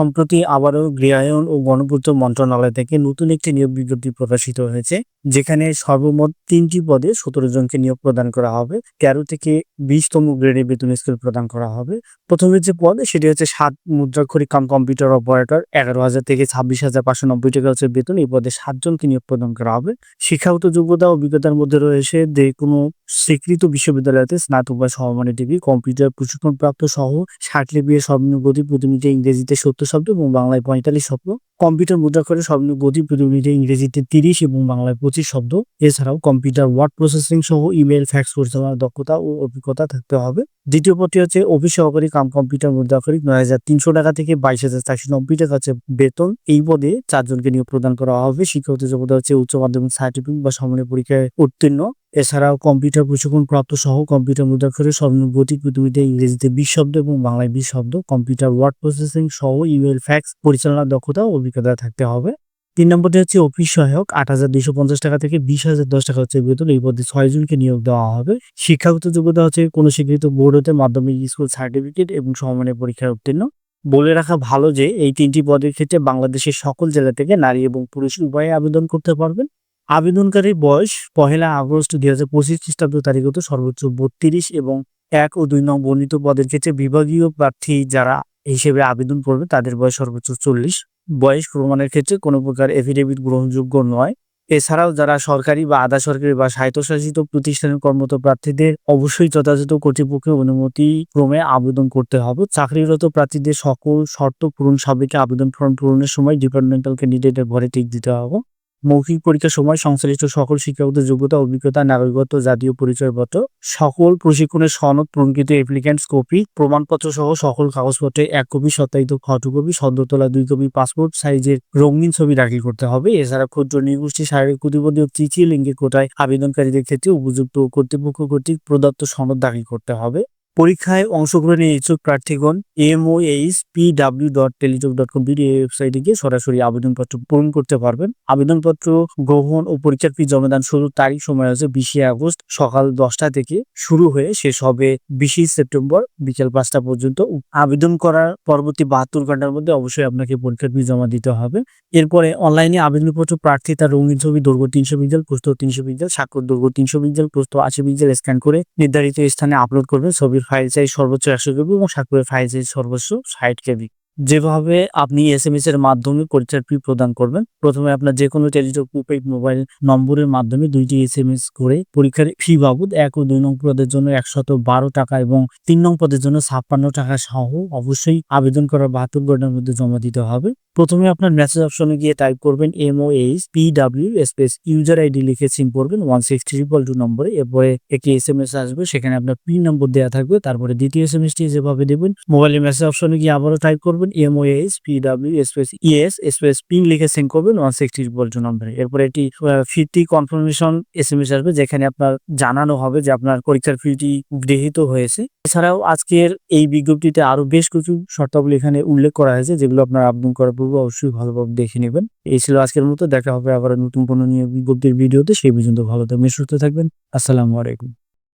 সম্প্রতি আবারও গৃহায়ন ও গণপূর্ত মন্ত্রণালয় থেকে নতুন একটি নিয়োগ বিজ্ঞপ্তি প্রকাশিত হয়েছে, যেখানে সর্বমোট তিনটি পদে সতেরো জনকে নিয়োগ প্রদান করা হবে। তেরো থেকে বিশতম গ্রেডে বেতন স্কেল প্রদান করা হবে। প্রথমে যে পদ, সেটি হচ্ছে সাত মুদ্রাক্ষরিক কাম কম্পিউটার অপারেটর, এগারো হাজার থেকে ছাব্বিশ হাজার পাঁচশো নব্বই টাকা হচ্ছে বেতন। এই পদে সাতজনকে নিয়োগ প্রদান করা হবে। শিক্ষাগত যোগ্যতা অভিজ্ঞতার মধ্যে রয়েছে যে কোনো স্বীকৃত বিশ্ববিদ্যালয়তে স্নাতক বা সমমানের ডিগ্রি, কম্পিউটার প্রশিক্ষণপ্রাপ্ত সহ ষাট লিপির সর্বনিম্ন গতি প্রতি মিনিটে ইংরেজিতে সত্তর শব্দ এবং বাংলায় পঁয়তাল্লিশ শব্দ। কম্পিউটার মুদ্রাক্ষরে সর্বনিম্ন গতি প্রতি ইংরেজিতে তিরিশ এবং বাংলায় পঁচিশ শব্দ। এছাড়াও কম্পিউটার, ওয়ার্ড প্রসেসিং সহ ইমেল, ফ্যাক্স পরিচালনার দক্ষতা ও অভিজ্ঞতা থাকতে হবে। দ্বিতীয় পদটি হচ্ছে অফিস সহকারী কাম কম্পিউটার মুদ্রা মুদ্রাক্ষরিক নয় হাজার তিনশো টাকা থেকে বাইশ হাজার চারশো নব্বই টাকা হচ্ছে বেতন। এই পদে চারজনকে নিয়োগ প্রদান করা হবে। শিক্ষাগত যোগ্যতা হচ্ছে উচ্চ মাধ্যমিক, সার্টিফিকেট বা সমন্বয় পরীক্ষায় উত্তীর্ণ। এছাড়াও কম্পিউটার প্রশিক্ষণ প্রাপ্ত সহ কম্পিউটার মুদ্রাক্ষরে সর্বনিম্ন গতি প্রতিমিতে ইংরেজিতে বিশ শব্দ এবং বাংলায় বিশ শব্দ, কম্পিউটার ওয়ার্ড প্রসেসিং সহ ইমেল, ফ্যাক্স পরিচালনার দক্ষতা ও অভিজ্ঞতা থাকতে হবে। তিন নম্বরটি হচ্ছে অফিস সহায়ক, আট হাজার দুইশো পঞ্চাশ টাকা থেকে বিশ হাজার দশ টাকা হচ্ছে বেতন। এই পদে ছয় জনকে নিয়োগ দেওয়া হবে। শিক্ষাগত যোগ্যতা হচ্ছে কোনো স্বীকৃত বোর্ড হতে মাধ্যমিক, স্কুল সার্টিফিকেট এবং সমমানের পরীক্ষায় উত্তীর্ণ। বলে রাখা ভালো যে এই তিনটি পদের ক্ষেত্রে বাংলাদেশের সকল জেলা থেকে নারী এবং পুরুষ উভয়ে আবেদন করতে পারবেন। আবেদনকারীর বয়স পহেলা আগস্ট দুই হাজার পঁচিশ খ্রিস্টাব্দ তারিখ হতে সর্বোচ্চ বত্রিশ এবং এক ও দুই নং বর্ণিত পদের ক্ষেত্রে বিভাগীয় প্রার্থী যারা হিসেবে আবেদন করবে তাদের বয়স সর্বোচ্চ চল্লিশ। বয়স প্রমাণের ক্ষেত্রে কোনো প্রকার এফিডেভিট গ্রহণযোগ্য নয়। এছাড়াও যারা সরকারি বা আধা সরকারি বা স্বায়ত্তশাসিত প্রতিষ্ঠানের কর্মরত প্রার্থীদের অবশ্যই যথাযথ কর্তৃপক্ষের অনুমতি ক্রমে আবেদন করতে হবে। চাকরিরত প্রার্থীদের সকল শর্ত পূরণ, সাবেকে আবেদন ফর্ম পূরণের সময় ডিপার্টমেন্টাল ক্যান্ডিডেটের ঘরে টিক দিতে হবে। মৌখিক পরীক্ষার সময় সংশ্লিষ্ট সকল শিক্ষাগত যোগ্যতা, অভিজ্ঞতা, নাগরিকত্ব, জাতীয় পরিচয়পত্র, সকল প্রশিক্ষণের সনদ প্রঙ্কিত অ্যাপ্লিক্যান্টস কপি প্রমাণপত্র সহ সকল কাগজপত্রে এক কপি সত্যায়িত ফটোকপি সদ্য তোলা দুই কপি পাসপোর্ট সাইজের রঙিন ছবি দাখিল করতে হবে। এছাড়া ক্ষুদ্র নিগোষ্ঠী, শারীরিক প্রতিবন্ধী ও তৃতীয় লিঙ্গের কোটায় আবেদনকারীদের ক্ষেত্রে উপযুক্ত কর্তৃপক্ষ কর্তৃক প্রদত্ত সনদ দাখিল করতে হবে। পরীক্ষায় অংশগ্রহণে ইচ্ছুক প্রার্থীগণ MOH PW dot Teletalk dot com BD ওয়েবসাইটে গিয়ে সরাসরি আবেদনপত্র পূরণ করতে পারবেন। আবেদনপত্র গ্রহণ ও পরীক্ষার ফি জমাদান শুরুর তারিখ সময় আছে বিশে আগস্ট সকাল দশটা থেকে শুরু হয়ে শেষ হবে বিশে সেপ্টেম্বর বিকেল পাঁচটা পর্যন্ত। আবেদন করার পরবর্তী বাহাত্তর ঘণ্টার মধ্যে অবশ্যই আপনাকে পরীক্ষার ফি জমা দিতে হবে। এরপরে অনলাইনে আবেদনপত্র প্রার্থী তার রঙিন ছবি দৈর্ঘ্য তিনশো পিক্সেল প্রস্থ তিনশো পিক্সেল, স্বাক্ষর দৈর্ঘ্য তিনশো পিক্সেল প্রস্থ আশি পিক্সেল স্ক্যান করে নির্ধারিত স্থানে আপলোড করবেন। ছবির ফাইল সাইজ সর্বোচ্চ একশো কেবি এবং স্বাক্ষরের ফাইল সাইজ সর্বোচ্চ ষাট কেবি। যেভাবে আপনি এস এম এস এর মাধ্যমে পরীক্ষার ফি প্রদান করবেন, প্রথমে আপনার যে কোনো টেলিটক প্রিপেইড মোবাইল নম্বরের মাধ্যমে দুইটি এস এম এস করে পরীক্ষার ফি বাবদ এক ও দুই নং পদের জন্য একশত বারো টাকা এবং তিন নং পদের জন্য ছাপ্পান্ন টাকা সহ অবশ্যই আবেদন করার বাহাত্তর ঘণ্টার মধ্যে জমা দিতে হবে। প্রথমে আপনার মেসেজ অপশনে গিয়ে টাইপ করবেন M O H P W space user ID লিখে সিম করবেন ওয়ান সিক্স ট্রিপল টু নম্বরে এরপরে একটি এস এম এস আসবে, সেখানে আপনার পিন নম্বর দেওয়া থাকবে। তারপরে দ্বিতীয় এস এম এসটি যেভাবে দেবেন মোবাইলের মেসেজ অপশনে গিয়ে আবারও টাইপ করবেন M O H P W space ES space PIN লিখে সেন্ড করবেন ওয়ান সিক্স ট্রিপল টু নম্বরে এরপরে একটি ফিটি কনফার্মেশন এস এম এস আসবে, যেখানে আপনার জানানো হবে যে আপনার পরীক্ষার ফিটি গৃহীত হয়েছে। এছাড়াও আজকের এই বিজ্ঞপ্তিতে আরও বেশ কিছু শর্তাবলী এখানে উল্লেখ করা হয়েছে, যেগুলো আপনার আবেদন করার পূর্বে অবশ্যই ভালোভাবে দেখে নেবেন। এই ছিল আজকের মতো। দেখা হবে আবার নতুন কোনো নিয়ে বিজ্ঞপ্তির ভিডিওতে। সেই পর্যন্ত ভালো থাকবেন, সুস্থ থাকবেন। আসসালামু আলাইকুম।